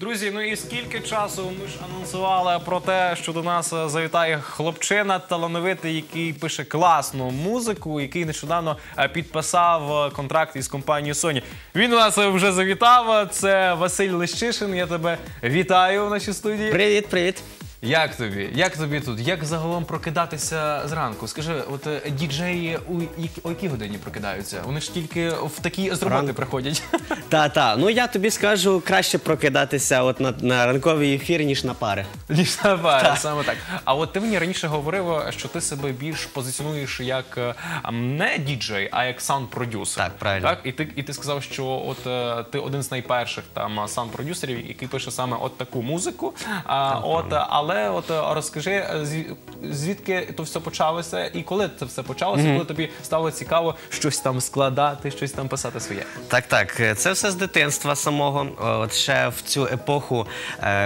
Друзі, ну і скільки часу ми ж анонсували про те, що до нас е, завітає хлопчина талановитий, який пише класну музику, який нещодавно е, підписав е, контракт із компанією Sony. Він у нас вже завітав. Це Василь Лещишин. Я тебе вітаю в нашій студії. Привіт, привіт. Як тобі? Як тобі тут? Як загалом прокидатися зранку? Скажи, от е, діджеї у які- о якій годині прокидаються? Вони ж тільки в такі з роботи приходять. Та, та. Ну я тобі скажу, краще прокидатися от на, на ранковий ефір, ніж на пари. Ніж на пари, саме так. А от ти мені раніше говорив, що ти себе більш позиціонуєш як е, а, не діджей, а як саунд-продюсер. Так, правильно. Так? І ти і ти сказав, що от е, ти один з найперших там саунд-продюсерів, який пише саме от таку музику. А, от, е, але от е, розкажи, е, звідки то все почалося, і коли це все почалося, коли тобі стало цікаво щось там складати, щось там писати своє. Так, так. е, Це все з дитинства самого. От ще в цю епоху,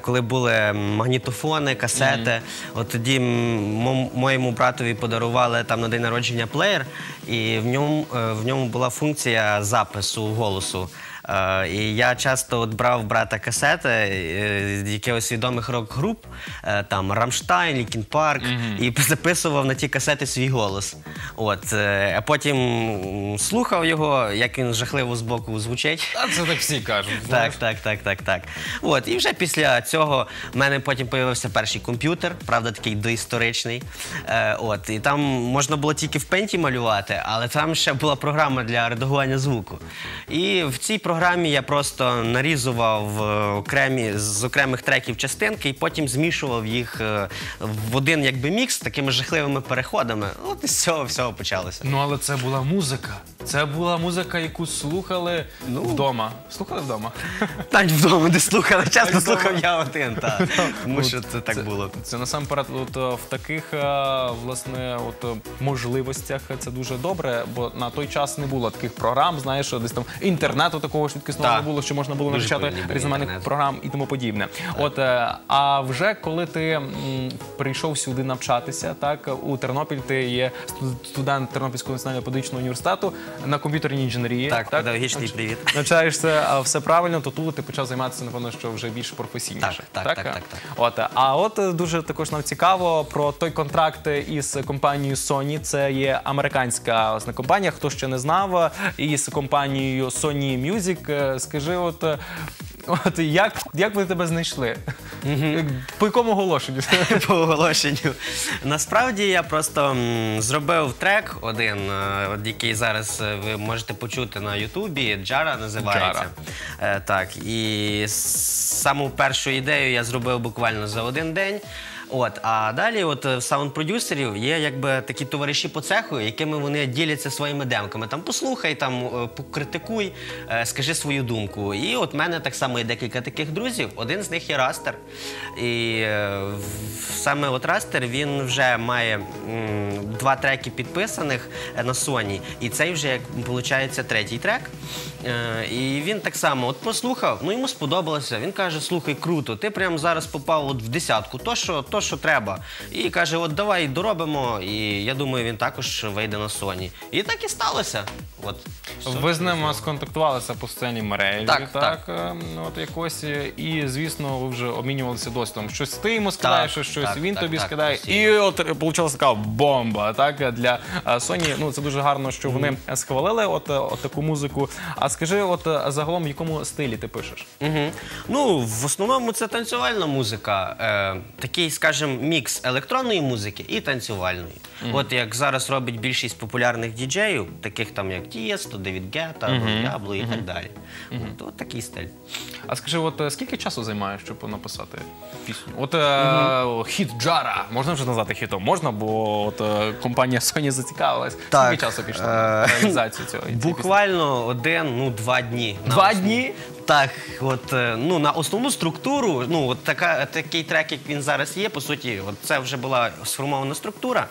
коли були магнітофони, касети. От тоді мо- моєму братові подарували там на день народження плеєр, і в ньому, в ньому була функція запису голосу. Е, І я часто от брав брата касети е, з якихось відомих рок-груп, е, там Рамштайн, Лікін Парк, і записував на ті касети свій голос. От, е, а потім м, слухав його, як він жахливо збоку звучить. А це так всі кажуть. Так, так, так, так, так. От, і вже після цього в мене потім з'явився перший комп'ютер, правда, такий доісторичний. Е, от, і там можна було тільки в пенті малювати, але там ще була програма для редагування звуку. І в цій програмі я просто нарізував е, окремі з окремих треків частинки і потім змішував їх е, в один якби мікс з такими жахливими переходами. От і з цього всього почалося. Ну, але це була музика. Це була музика, яку слухали вдома. Слухали вдома? Навіть вдома не слухали, часто слухав я один, так. Тому що це так було. Це насамперед, от е, в таких власне от можливостях це дуже добре, бо на той час не було таких програм. Знаєш, що десь там інтернету такого швидкісного Так. не було, що можна було навчати різноманітних програм і тому подібне. От е, а вже коли ти м, прийшов сюди навчатися, так у Тернопіль ти є студент Тернопільського національного педагогічного університету на комп'ютерній інженерії. Так, педагогічний привіт. навчаєшся все правильно, то тут ти почав займатися, напевно, що вже більш професійніше. Так, так, так, так, так. От, а от е, дуже також нам цікаво про той контракт із компанією Sony. Це є американська компанія. Хто ще не знав, е, із компанією Sony Music. Е, Скажи, от. е, От як, як ви тебе знайшли? По якому оголошенню? по оголошенню. Насправді я просто зробив трек один, е, який зараз ви можете почути на Ютубі. Джара називається. Е, так, і саму першу ідею я зробив буквально за один день. От, а далі, от е, в саунд-продюсерів є якби такі товариші по цеху, якими вони діляться своїми демками. Там послухай, там е, покритикуй, е, скажи свою думку. І от в мене так само є декілька таких друзів. Один з них є Растер. І саме от Растер він вже має два треки підписаних на Sony. І цей вже як виходить третій трек. І він так само от послухав, ну йому сподобалося. Він каже: слухай, круто, ти прямо зараз попав от в десятку, то що, то, що треба. І каже: от давай доробимо. І я думаю, він також вийде на Sony. І так і сталося. От. Ви з ним сконтактувалися по сцені мережі, Так, так, е, от якось, і звісно, ви вже обмінювалися досвідом. Щось ти йому скидаєш, Так, щось так, він так, тобі так, скидає. І от вийшла така бомба. Так для е, Sony. Ну це дуже гарно, що вони схвалили от, е, от таку музику. А скажи, от е, загалом в якому стилі ти пишеш? Угу. Ну, в основному це танцювальна музика. Е, такий, скажімо, мікс електронної музики і танцювальної. От як зараз робить більшість популярних діджеїв, таких там як Тієсто, Девід Гетта, Ябло і так далі. От, от такий стиль. А скажи, от е, скільки часу займає, щоб написати пісню? От е, хіт Джара можна вже назвати хітом? Можна, бо от е, компанія Sony зацікавилась. Так, Скільки часу пішло на е, реалізацію цього? Буквально один, ну два дні. Два дні? Так, от е, ну на основну структуру, ну от така такий трек, як він зараз є, по суті, от це вже була сформована структура.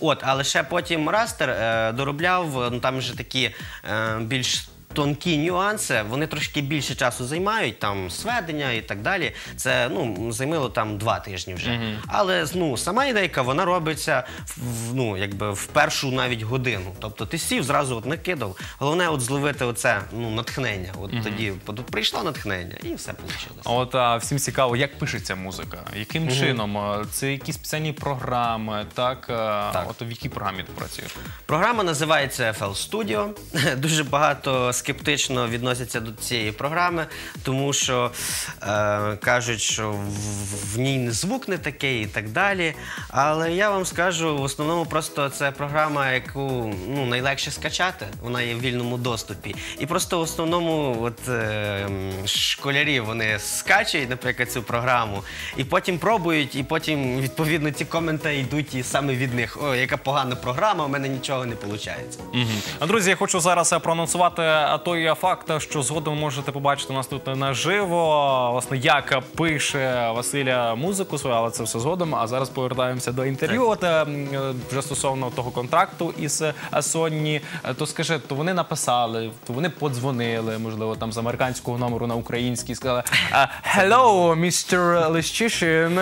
От, але ще потім Растер е, доробляв, ну там вже такі е, більш тонкі нюанси, вони трошки більше часу займають, там сведення і так далі. Це ну, займило там два тижні вже. Але ну, сама ідейка, вона робиться в, в- ну, якби в першу навіть годину. Тобто ти сів, зразу от накидав. Головне от зловити оце ну, натхнення. От тоді от прийшло натхнення і все вийшло. А От а, всім цікаво, як пишеться музика, яким чином? А, Це якісь спеціальні програми, так? А, Так. От в якій програмі ти працюєш? Програма називається FL Studio. Дуже багато скептично відносяться до цієї програми, тому що е, кажуть, що в, в ній звук не такий і так далі. Але я вам скажу, в основному просто це програма, яку ну, найлегше скачати. Вона є в вільному доступі. І просто в основному от, е, школярі вони скачують, наприклад, цю програму, і потім пробують, і потім відповідно ці коменти йдуть і саме від них. О, яка погана програма, у мене нічого не виходить. А, Друзі, я хочу зараз е, проанонсувати е, той факт, що згодом можете побачити нас тут наживо. Власне, як пише Василя музику свою, але це все згодом. А зараз повертаємося до інтерв'ю. От е, е, вже стосовно того контракту із Sony. Е, То скажи, то вони написали, то вони подзвонили, можливо, там з американського номеру на український, сказали е, Hello, Mr. Лещишин.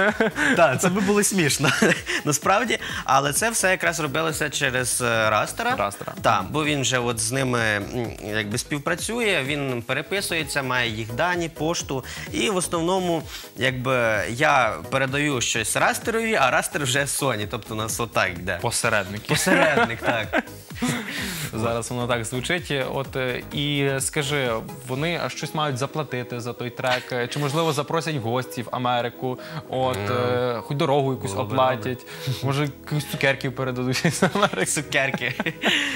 Так, це би було смішно насправді. Але це все якраз робилося через е, Растера. Растера. Так, бо він вже от з ними якби співпрацює, він переписується, має їх дані, пошту. І в основному, якби я передаю щось Растерові, а Растер вже Sony. Тобто у нас отак йде. Посередники. Посередник, так. Зараз воно так звучить. От е, і скажи, вони щось мають заплатити за той трек, е, чи можливо запросять гості в Америку, от е, хоч дорогу якусь Було би оплатять, може якісь цукерків передадуть з Америки. Цукерки.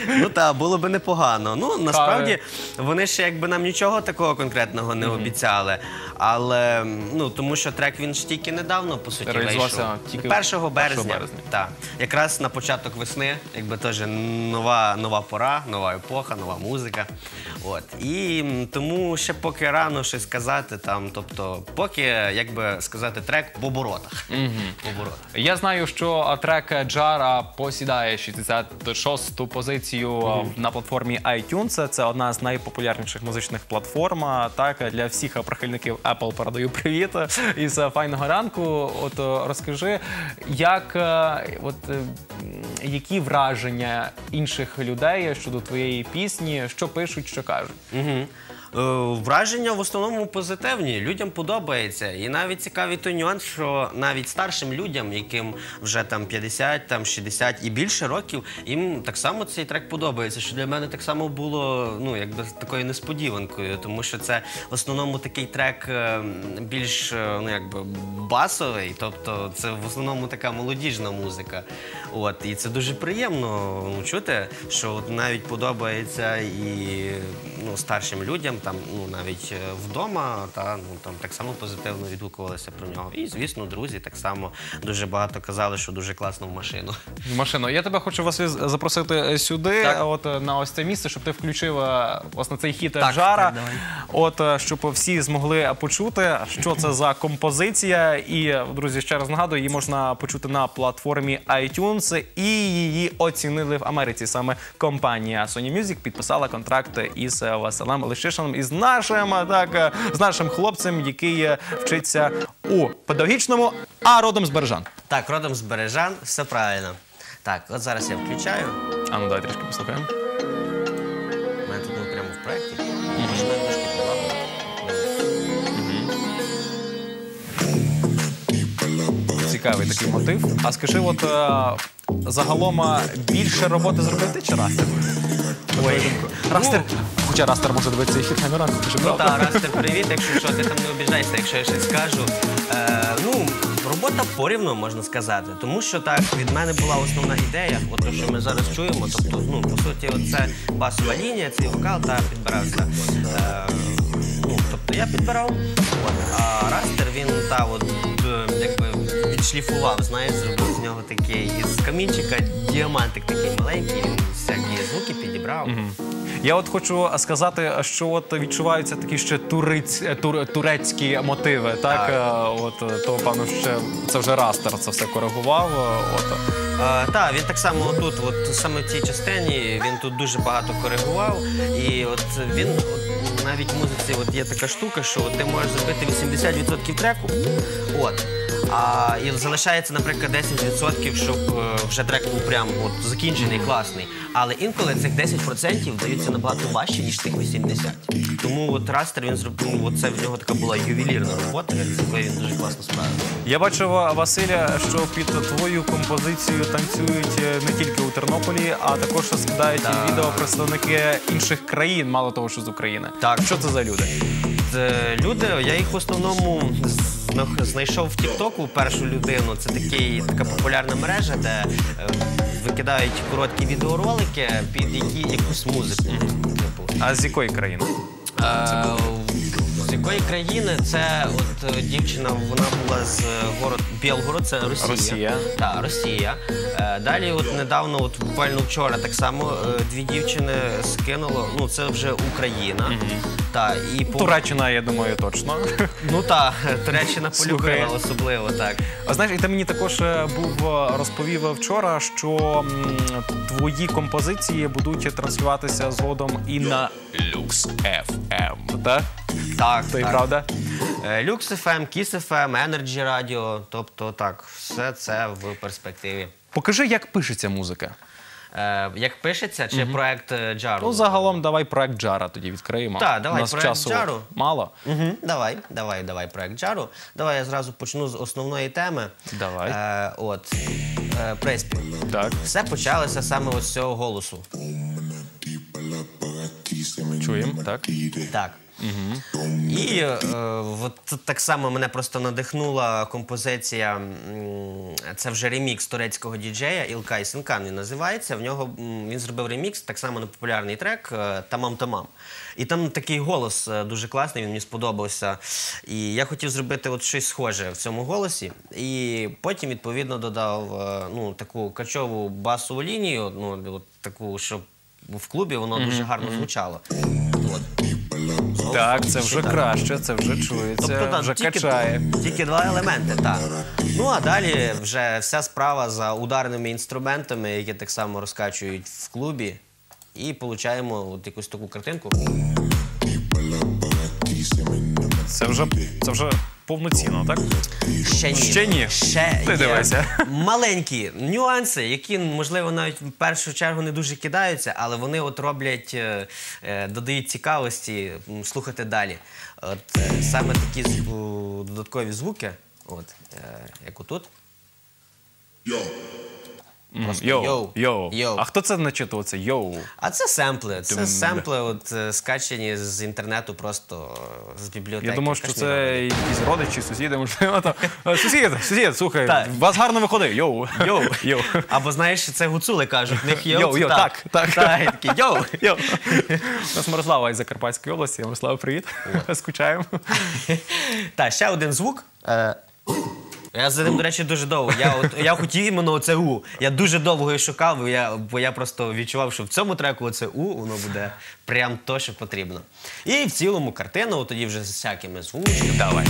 Ну так, було би непогано. Ну насправді вони ще якби нам нічого такого конкретного не обіцяли. Але ну тому що трек він ж тільки недавно по суті Реалізувався вийшов. тільки 1 березня. березня. Так. Якраз на початок весни, якби теж нова, нова пора, нова епоха, нова музика. От. І тому ще поки рано щось сказати там. Тобто, поки, як би сказати, трек в оборотах. В оборотах. Я знаю, що трек Джара посідає 66-ту позицію а, на платформі iTunes. Це одна з найпопулярніших музичних платформ. Так для всіх прихильників Apple передаю привіт із файного ранку. От розкажи, як е, от е, які враження інших людей щодо твоєї пісні, що пишуть, що кажуть. Угу. Враження в основному позитивні. Людям подобається. І навіть цікавий той нюанс, що навіть старшим людям, яким вже там 50, там 60 і більше років, їм так само цей трек подобається. Що для мене так само було ну, якби такою несподіванкою, тому що це в основному такий трек е, більш е, ну, якби басовий, тобто це в основному така молодіжна музика. От, і це дуже приємно ну, чути, що от навіть подобається і ну, старшим людям, там, ну, навіть е, вдома, та, ну, там, так само позитивно відгукувалися про нього. І, звісно, друзі так само дуже багато казали, що дуже класно в машину. Машино, я тебе хочу вас запросити е, сюди, Так. от е, на ось це місце, щоб ти включив е, власне цей хіт Так, Джара. так. От щоб всі змогли почути, що це за композиція. І друзі, ще раз нагадую, її можна почути на платформі iTunes, і її оцінили в Америці. Саме компанія Sony Music підписала контракт із е, Василем Лещишином, із нашим так е, з нашим хлопцем, який е, вчиться у педагогічному, а родом з Бережан. Так, родом з Бережан, все правильно. Так, от зараз я включаю. А ну давай трішки послухаємо. У мене тут ну, прямо в проєкті. Трошки. Цікавий такий мотив. А скажи, от е, загалом більше роботи зробив ти чи Растер? Ой, Растер. Хоча Растер може дивитися ефір ти ж Ну правда? так, Растер, привіт, якщо що, ти там не обіжайся, якщо я щось скажу. Е, ну, робота порівну, можна сказати. Тому що так, від мене була основна ідея, от те, що ми зараз чуємо. Тобто, ну, по суті, оце басова лінія, цей вокал та підбирався. Е, ну, тобто я підбирав, от, а Растер він та от е, якби відшліфував, знаєш, зробив з нього такий із камінчика діамантик такий маленький, він всякі звуки підібрав. Я от хочу сказати, що от відчуваються такі ще туриць, е, тур, турецькі мотиви. Так, Так. Е, от е, то певно ще це вже растер це все коригував. От Е, так, він так само тут, от саме в цій частині, він тут дуже багато коригував. І от він от, навіть в музиці от є така штука, що ти можеш зробити 80% треку. От. А і залишається, наприклад, 10%, щоб е, вже трек був прям от, закінчений, класний. Але інколи цих 10% даються набагато важче, ніж тих 80%. Тому от растер він зробив, ну, от це в нього така була ювелірна робота, якою він дуже класно справився. Я бачив, Василя, що під твою композицію танцюють е, не тільки у Тернополі, а також скидають Так. відео представники інших країн, мало того, що з України. Так. Що це за люди? Е, Люди, я їх в основному знайшов в Тіктоку першу людину. Це такий, така популярна мережа, де е, викидають короткі відеоролики під які, якусь музику. Типу. А з якої країни? Е, з якої країни це от е, дівчина, вона була з е, город Білгород, це Росія. Росія. Так, Росія. Е, Далі, от недавно, от буквально вчора, так само е, дві дівчини скинуло. Ну, це вже Україна. Та, і по... Туреччина, я думаю, точно. Ну так, Туреччина Слухай. полюбила особливо, так. А знаєш, і ти мені також е, був е, розповів вчора, що м, твої композиції будуть транслюватися згодом і на Lux FM, так? Так, То і так. правда? Е, Lux FM, Kiss FM, Energy Radio, тобто так, все це в перспективі. Покажи, як пишеться музика. Е, як пишеться, чи проект е, Джару? Ну, загалом, давай проект Джара тоді відкриємо. Так, давай, У нас проект часу Джару. мало. Угу, давай, давай, давай, проект Джару. Давай я зразу почну з основної теми. Давай. Е, от, е, приспів. Так, Все почалося саме ось з цього голосу. чуємо, так. Так. І е, от так само мене просто надихнула композиція. Це вже ремікс турецького діджея Ілкай Синкан він називається. В нього він зробив ремікс, так само на популярний трек е, Тамам Тамам. І там такий голос е, дуже класний, він мені сподобався. І я хотів зробити от щось схоже в цьому голосі. І потім, відповідно, додав е, ну, таку качову басову лінію, ну, от таку, щоб в клубі воно дуже гарно звучало. От. Так, це вже краще, це вже чується, Тобто, так, вже тільки, качає. тільки два елементи, так. Ну а далі вже вся справа за ударними інструментами, які так само розкачують в клубі, і получаємо от якусь таку картинку. Це вже, це вже повноцінно, так? Ще ні. Ще ні. Ще Ти є дивися. маленькі нюанси, які, можливо, навіть в першу чергу не дуже кидаються, але вони от роблять, е, е, додають цікавості м, слухати далі. От е, саме такі з- у, додаткові звуки, от, е, як отут. Просто Йоу, йоу, йоу. йоу. А хто це начитував? Це йоу. А це семпли. Це Дум. семпли, от е, скачені з інтернету, просто е, з бібліотеки. Я думав, що Кашмірової. це якісь родичі, сусіди, можливо. Там. «Е, Сусід, сусід, слухай, Так. у вас гарно виходить. Йоу. Йоу. Йоу. Або знаєш, це гуцули кажуть, в них йоу. Йоу, це йоу, так, так. І такі йоу. Йоу. У нас Мирослава із Закарпатської області. Мирослава, привіт. Скучаємо. Так, ще один звук. Е, Я за ним, до речі, дуже довго. Я, от, я хотів іменно оце У. Я дуже довго його шукав, я, бо я просто відчував, що в цьому треку оце У, воно буде прям то, що потрібно. І в цілому картину, от тоді вже з всякими звучками. Давай.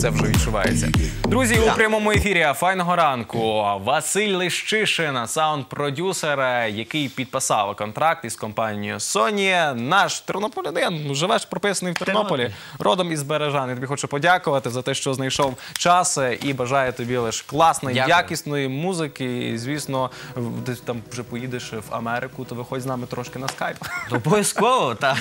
Це вже відчувається. Друзі, у прямому ефірі файного ранку. Василь Лищишин, саунд-продюсер, який підписав контракт із компанією Sony. Наш тернополянин, живеш прописаний в Тернополі, родом із Бережан. Я тобі хочу подякувати за те, що знайшов час і бажаю тобі лише класної, Дякую. якісної музики. І, звісно, десь там вже поїдеш в Америку, то виходь з нами трошки на скайп. Обов'язково, так.